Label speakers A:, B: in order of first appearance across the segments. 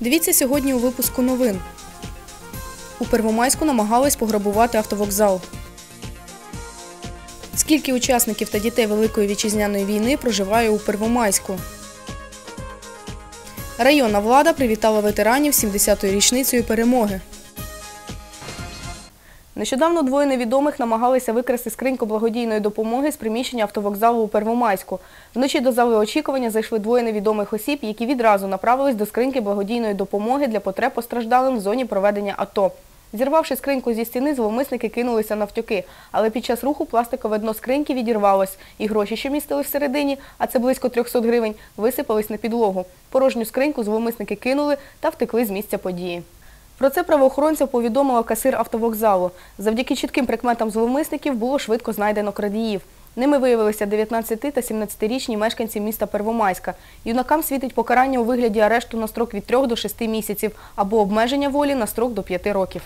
A: Дивіться сьогодні у випуску новин. У Первомайську намагались пограбувати автовокзал. Скільки учасників та дітей Великої вітчизняної війни проживає у Первомайську? Районна влада привітала ветеранів 70-ю річницею перемоги. Нещодавно двоє невідомих намагалися викрасти скриньку благодійної допомоги з приміщення автовокзалу у Первомайську. Вночі до зали очікування зайшли двоє невідомих осіб, які відразу направились до скриньки благодійної допомоги для потреб постраждалим в зоні проведення АТО. Зірвавши скриньку зі стіни, зловмисники кинулися навтюки, але під час руху пластикове дно скриньки відірвалось, і гроші, що містили всередині, а це близько 300 гривень, висипались на підлогу. Порожню скриньку зловмисники кинули та втекли з місця події. Про це правоохоронцям повідомила касир автовокзалу. Завдяки чітким прикметам зловмисників було швидко знайдено крадіїв. Ними виявилися 19 та 17-річні мешканці міста Первомайська. Юнакам світить покарання у вигляді арешту на строк від 3 до 6 місяців або обмеження волі на строк до 5 років.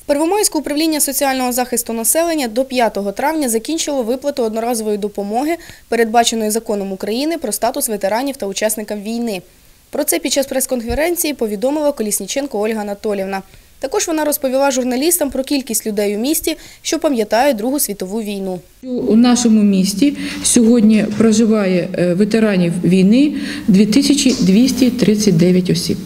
A: В Первомайську управління соціального захисту населення до 5 травня закінчило виплату одноразової допомоги, передбаченої законом України про статус ветеранів та учасників війни. Про це під час прес-конференції повідомила Колісніченко Ольга Анатолівна. Також вона розповіла журналістам про кількість людей у місті, що пам'ятають Другу світову війну.
B: У нашому місті сьогодні проживає е, ветеранів війни 2239 осіб.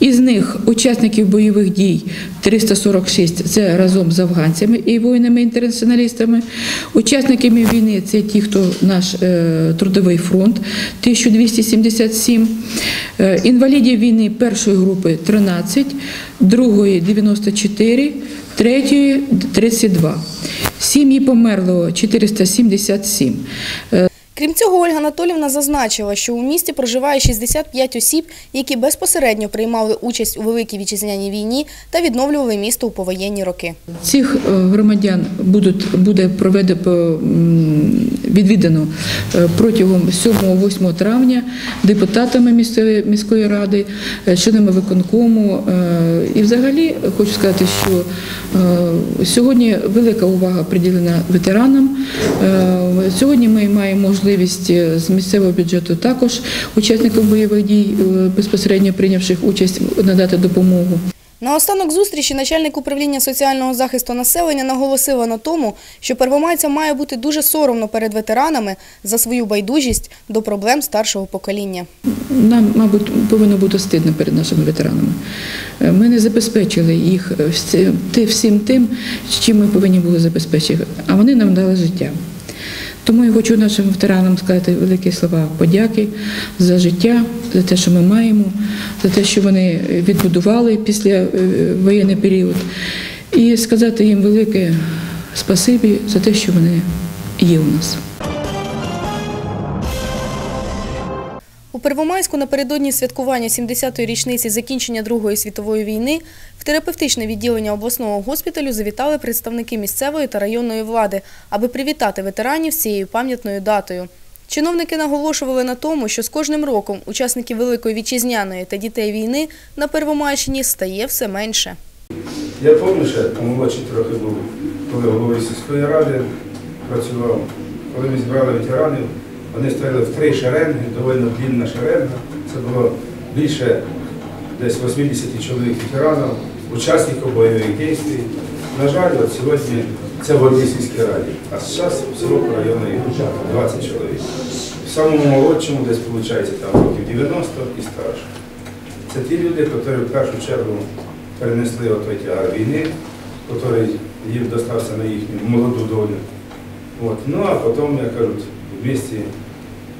B: Із них учасників бойових дій 346 – це разом з афганцями і воїнами-інтернаціоналістами. Учасниками війни це ті, хто наш е, трудовий фронт 1277. Е, Інвалідів війни першої групи 13, другої 94, третьої 32. Сім'ї померлого 477.
A: Крім цього, Ольга Анатолівна зазначила, що у місті проживає 65 осіб, які безпосередньо приймали участь у Великій вітчизняній війні та відновлювали місто у повоєнні роки.
B: Цих е, громадян будуть, буде проведено, відвідано е, протягом 7-8 травня депутатами місцевої міської ради, е, членами виконкому. І взагалі хочу сказати, що сьогодні велика увага приділена ветеранам. Сьогодні ми маємо можливість е, з місцевого бюджету також учасникам бойових дій, е, безпосередньо прийнявших участь, надати допомогу.
A: На останок зустрічі начальник управління соціального захисту населення наголосила на тому, що первомайцям має бути дуже соромно перед ветеранами за свою байдужість до проблем старшого покоління.
B: Нам, мабуть, повинно бути стидно перед нашими ветеранами. Е, Ми не забезпечили їх е, всім тим, чим ми повинні були забезпечити, а вони нам дали життя. Тому я хочу нашим ветеранам сказати великі слова подяки за життя, за те, що ми маємо, за те, що вони відбудували після е, воєнний період, і сказати їм велике спасибі за те, що вони є у нас.
A: У Первомайську напередодні святкування 70-ї річниці закінчення Другої світової війни в терапевтичне відділення обласного госпіталю завітали представники місцевої та районної влади, аби привітати ветеранів з цією пам'ятною датою. Чиновники наголошували на тому, що з кожним роком учасників Великої вітчизняної та дітей війни на Первомайщині стає все менше.
C: Я пам'ятаю, ще молодший трохи був, коли головою сільської ради працював. Коли ми збирали ветеранів, вони стояли в три шеренги, доволі длінна шеренга. Це було більше десь 80 чоловік ветеранів, учасників бойових дій. На жаль, от сьогодні це в одній сільській раді, а зараз всього району їх 20 чоловік. В самому молодшому десь виходить там років 90 і старше. Це ті люди, які в першу чергу перенесли отой тягар війни, який їм достався на їхню молоду долю. От. Ну а потім, як кажуть, в місті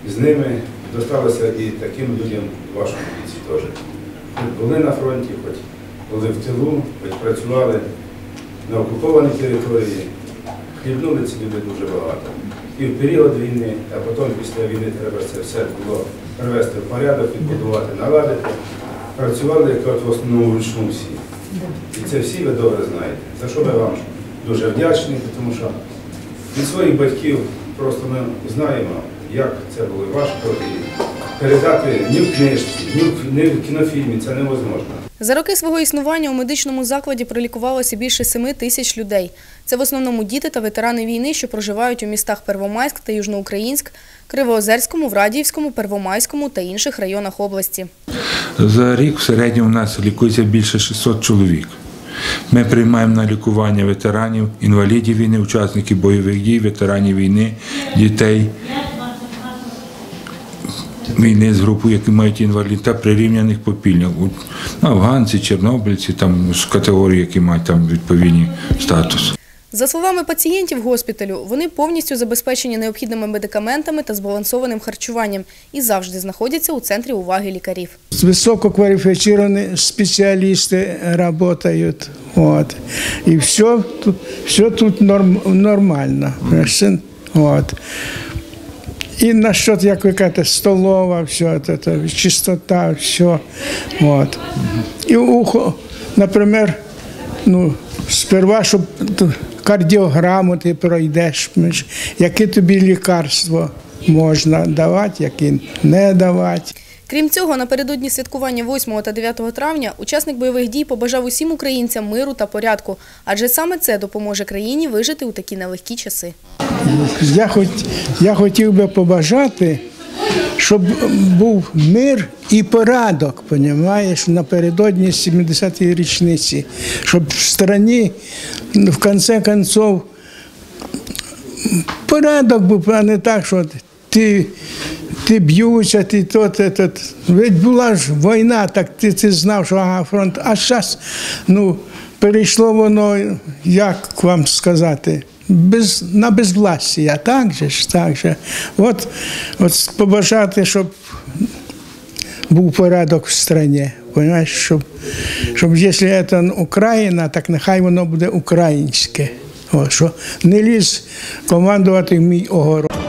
C: з ними досталося і таким людям в вашому віці теж. Хоч були на фронті, хоч були в тилу, хоч працювали на окупованій території, хлібнули ці люди дуже багато. І в період війни, а потім після війни треба це все було привести в порядок, відбудувати, наладити. Працювали як в основному вручну всі. І це всі ви добре знаєте. За що ми вам дуже вдячні, тому що від своїх батьків просто ми знаємо, як це було важко і передати ні в книжці, ні в, ні в кінофільмі, це невозможно.
A: За роки свого існування у медичному закладі пролікувалося більше 7 тисяч людей. Це в основному діти та ветерани війни, що проживають у містах Первомайськ та Южноукраїнськ, Кривоозерському, Врадіївському, Первомайському та інших районах області.
D: За рік в середньому у нас лікується більше 600 чоловік. Ми приймаємо на лікування ветеранів, інвалідів війни, учасників бойових дій, ветеранів війни, дітей війни з групою, які мають інвалід, та прирівняних ну, Афганці, чорнобильці, там з категорії, які мають там відповідні статус.
A: За словами пацієнтів госпіталю, вони повністю забезпечені необхідними медикаментами та збалансованим харчуванням і завжди знаходяться у центрі уваги лікарів.
E: Высококвалифицированные специалисты работают. Вот. И все тут, все тут норм, нормально. понимаешь, Вот. И насчет, як ви кажете, столова, все это, чистота, все. Вот. І ухо, наприклад, ну, сперва, щоб ту кардіограму ти пройдеш, яке тобі лікарство можна давати, які не давати.
A: Крім цього, напередодні святкування 8 та 9 травня учасник бойових дій побажав усім українцям миру та порядку, адже саме це допоможе країні вижити у такі нелегкі часи.
E: Я, хоч, я хотів би побажати, щоб був мир і порядок, понімаєш, напередодні 70-ї річниці, щоб в ну, в кінці кінців, порядок був, а не так, що ти, ти б'юся, ти то, ти. Ведь була ж війна, так ти, ти знав, що ага, фронт. А зараз, ну, перейшло воно, як вам сказати, без, на а так же ж, так же. От, от побажати, щоб був порядок в стране. Понимаєш, щоб, щоб якщо це Україна, так нехай воно буде українське. От, що не ліз командувати в мій огород.